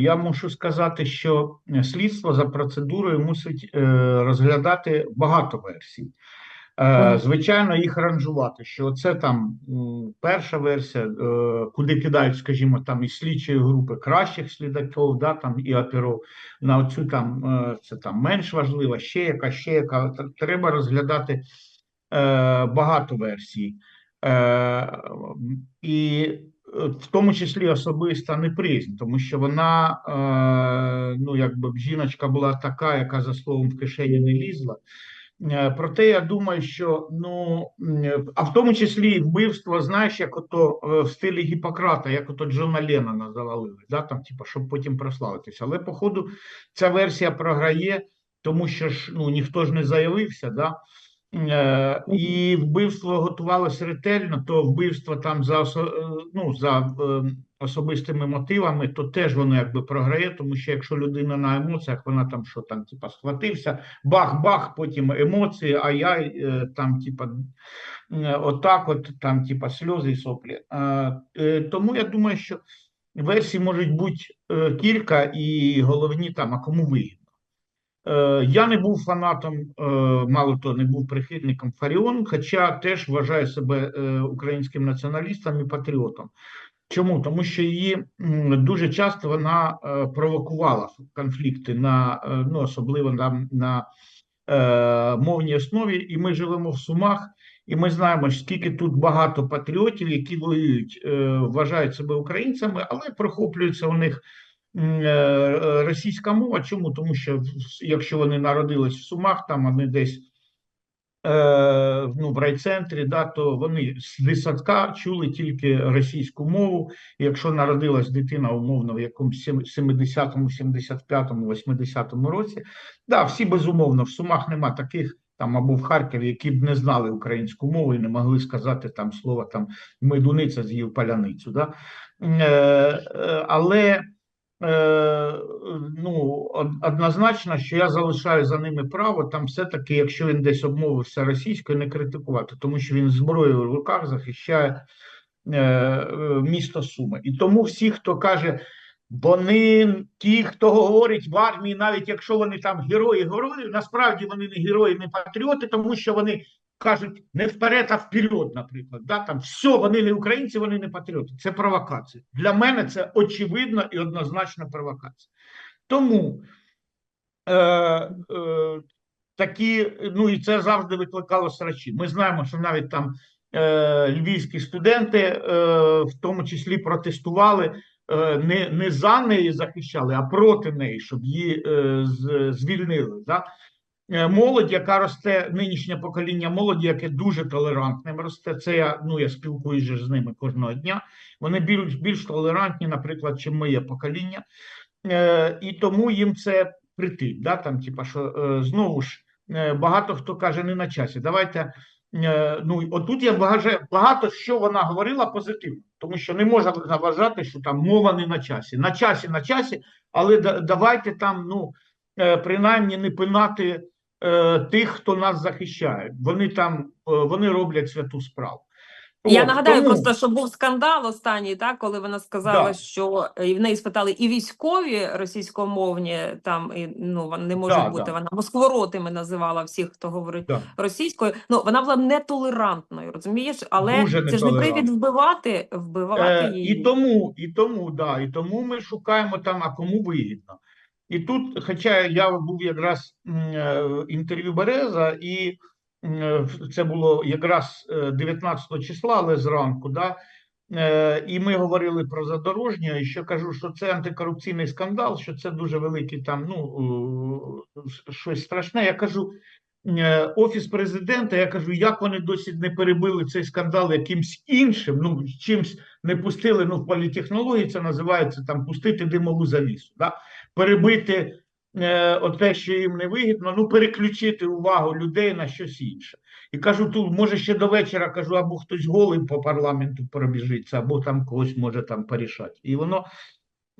Я мушу сказати, що слідство за процедурою мусить е, розглядати багато версій. Е, звичайно, їх ранжувати, що це там перша версія, е, куди кидають, скажімо, там і слідчої групи кращих слідаків, да, там і оперов. На оцю там е, це там менш важливо, ще яка, ще яка. Треба розглядати е, багато версій. Е, і е, в тому числі особиста неприязнь, тому що вона, е, ну якби жіночка була така, яка за словом в кишені не лізла. Е, Проте я думаю, що ну а в тому числі вбивство, знаєш, як ото е, в стилі Гіппократа, як ото Джона Леннона завалили, да, там, типу, щоб потім прославитися. Але походу ця версія програє, тому що ж ну ніхто ж не заявився, да. Е, і вбивство готувалося ретельно, то вбивство там за е, ну, за е, особистими мотивами, то теж воно якби програє, тому що якщо людина на емоціях, вона там що там, типа, схватився, бах-бах, потім емоції, а я там, типа, отак, от там, типа, сльози і соплі. Тому я думаю, що версій можуть бути кілька, і головні там, а кому вигідно. Е, Я не був фанатом, е, мало того, не був прихильником Фаріон, хоча теж вважаю себе е, українським націоналістом і патріотом. Чому? Тому що її дуже часто вона провокувала конфлікти на ну, особливо на, на мовній основі, і ми живемо в Сумах, і ми знаємо, скільки тут багато патріотів, які воюють, вважають себе українцями, але прохоплюється у них російська мова. Чому? Тому що якщо вони народились в Сумах, там вони десь е, ну, в райцентрі, да, то вони з дитсадка чули тільки російську мову. Якщо народилась дитина умовно в якомусь 70-му, 75-му, 80-му році, да, всі безумовно в Сумах нема таких. Там або в Харкові, які б не знали українську мову і не могли сказати там слово там медуниця з'їв паляницю. Да? Е, е, але е, ну, однозначно, що я залишаю за ними право, там все-таки, якщо він десь обмовився російською, не критикувати, тому що він зброєю в руках захищає е, е, місто Суми. І тому всі, хто каже, вони ті, хто говорить в армії, навіть якщо вони там герої герої, насправді вони не герої, не патріоти, тому що вони кажуть не вперед, а вперед, наприклад. Да? Там все, вони не українці, вони не патріоти. Це провокація. Для мене це очевидно і однозначна провокація. Тому е, е, такі, ну і це завжди викликало срачі. Ми знаємо, що навіть там е, львівські студенти, е, в тому числі, протестували. е, Не, не за неї захищали, а проти неї, щоб її е, з- звільнили. Да? Е, Молодь, яка росте, нинішнє покоління молоді, яке дуже толерантним росте. Це я ну я спілкуюся з ними кожного дня. Вони більш більш толерантні, наприклад, чим моє покоління, е, і тому їм це притить. Да? Там, типа, що е, знову ж е, багато хто каже, не на часі. Давайте. е, Ну, отут я багато, багато що вона говорила позитивно, тому що не можна вважати, що там мова не на часі. На часі, на часі, але да- давайте там, ну е, принаймні не пинати е, тих, хто нас захищає. Вони там е, вони роблять святу справу. Я От, нагадаю тому- просто, що був скандал останній, так, коли вона сказала, Да. що е, і в неї спитали і військові російськомовні, там і ну вони не можуть Да, бути. да. Вона москворотими називала всіх, хто говорить Да. російською. Ну вона була нетолерантною, розумієш? Але Дуже це ж не привід вбивати, вбивати Е, її. і тому, і тому, да, і тому ми шукаємо там, а кому вигідно. І тут, хоча я був якраз е, в інтерв'ю Береза, і це було якраз е, 19 числа, але зранку, да, е, і ми говорили про задорожнє, і що кажу, що це антикорупційний скандал, що це дуже великий там, ну, е, щось страшне. Я кажу, е, офіс президента, я кажу, як вони досі не перебили цей скандал якимсь іншим, ну чимсь не пустили. Ну в політехнології це називається там пустити димову завісу, да? перебити е, оте, що їм не вигідно, ну переключити увагу людей на щось інше. І кажу, тут може ще до вечора кажу, або хтось голий по парламенту пробіжиться, або там когось може там порішати. І воно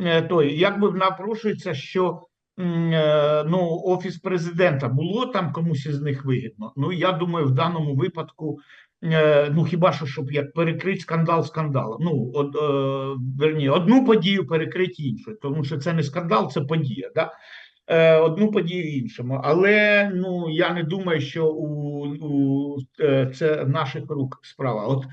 е, той, якби напрошується, що е, ну, офіс президента було там комусь із них вигідно. Ну я думаю, в даному випадку ну хіба що щоб як перекрити скандал скандалом. Ну од, е, верні, одну подію перекрити іншою, тому що це не скандал, це подія. Да? Е, одну подію іншому. Але ну я не думаю, що у, у е, це наших рук справа. От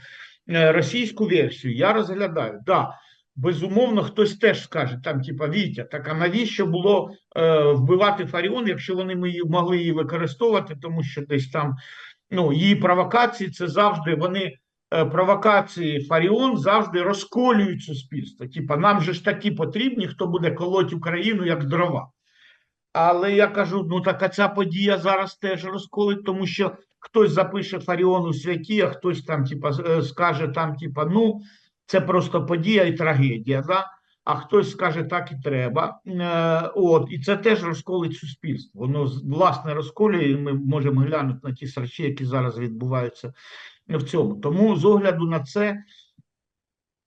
е, російську версію я розглядаю. Да, безумовно, хтось теж скаже, там, типа, Вітя, так а навіщо було е, вбивати Фаріон, якщо вони могли її використовувати, тому що десь там ну, її провокації це завжди вони. е, Провокації Фаріон завжди розколюють суспільство. Типа, нам же ж такі потрібні, хто буде колоть Україну як дрова. Але я кажу: ну так а ця подія зараз теж розколить, тому що хтось запише Фаріон у святі, а хтось там, типа, е, скаже там, типа, ну це просто подія і трагедія. Да? А хтось скаже, так і треба. Е, от, і це теж розколить суспільство. Воно власне розколює, і ми можемо глянути на ті срачі, які зараз відбуваються в цьому. Тому з огляду на це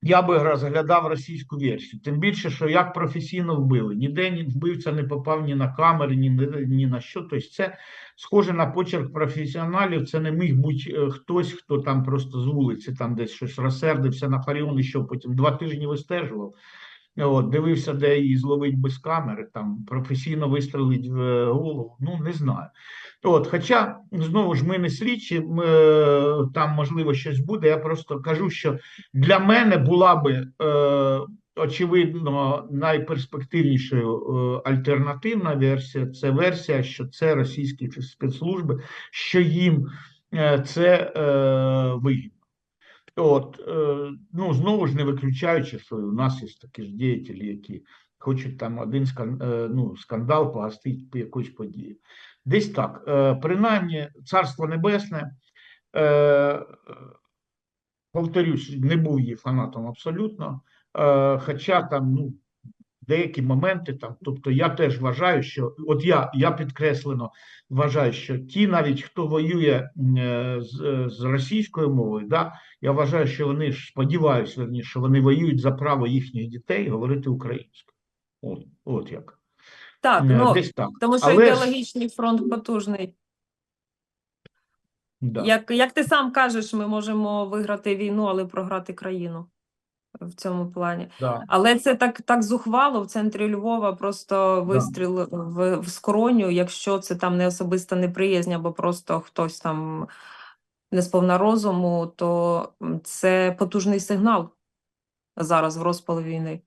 я би розглядав російську версію. Тим більше, що як професійно вбили. Ніде ні вбивця не попав ні на камери, ні, ні на що. Тобто це схоже на почерк професіоналів. Це не міг бути е, хтось, хто там просто з вулиці там десь щось розсердився на Фаріон і що потім два тижні вистежував. От, дивився, де її зловить без камери, там професійно вистрелить в е, голову. Ну не знаю. От, хоча знову ж ми не слідчі, ми, е, там можливо щось буде. Я просто кажу, що для мене була би е, очевидно найперспективнішою е, альтернативна версія. Це версія, що це російські спецслужби, що їм е, це е, вигідно. От, е, ну, знову ж не виключаючи, що у нас є такі ж діятелі, які хочуть там один е, ну, скандал погастити по якусь подію. Десь так. Е, принаймні, Царство Небесне, повторюсь, не був її фанатом абсолютно. Хоча там, ну, деякі моменти там, тобто я теж вважаю, що от я, я підкреслено вважаю, що ті, навіть хто воює е, з, е, з російською мовою, да, я вважаю, що вони ж сподіваюся, верніше, що вони воюють за право їхніх дітей говорити українською. От, от як. Так, Е, ну Десь так. тому що Але ідеологічний фронт потужний. Да. Як, як ти сам кажеш, ми можемо виграти війну, але програти країну в цьому плані. Да. Але це так, так зухвало в центрі Львова просто вистріл в, в скроню, якщо це там не особиста неприязнь, або просто хтось там не сповна розуму, то це потужний сигнал зараз в розпал війни.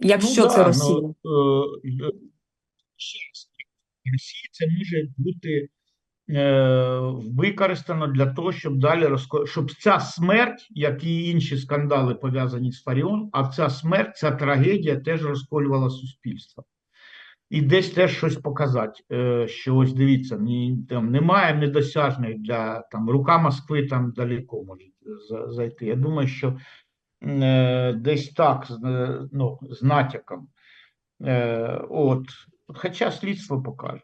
Якщо ну, це да, Росія. Ну, е, е, Росії це може бути е, використано для того, щоб далі розко... щоб ця смерть, як і інші скандали пов'язані з Фаріон, а ця смерть, ця трагедія теж розколювала суспільство. І десь теж щось показати, е, що ось дивіться, ні, там немає недосяжних для там рука Москви там далеко може зайти. Я думаю, що е, десь так, е, ну, з натяком. Е, от, хоча слідство покаже.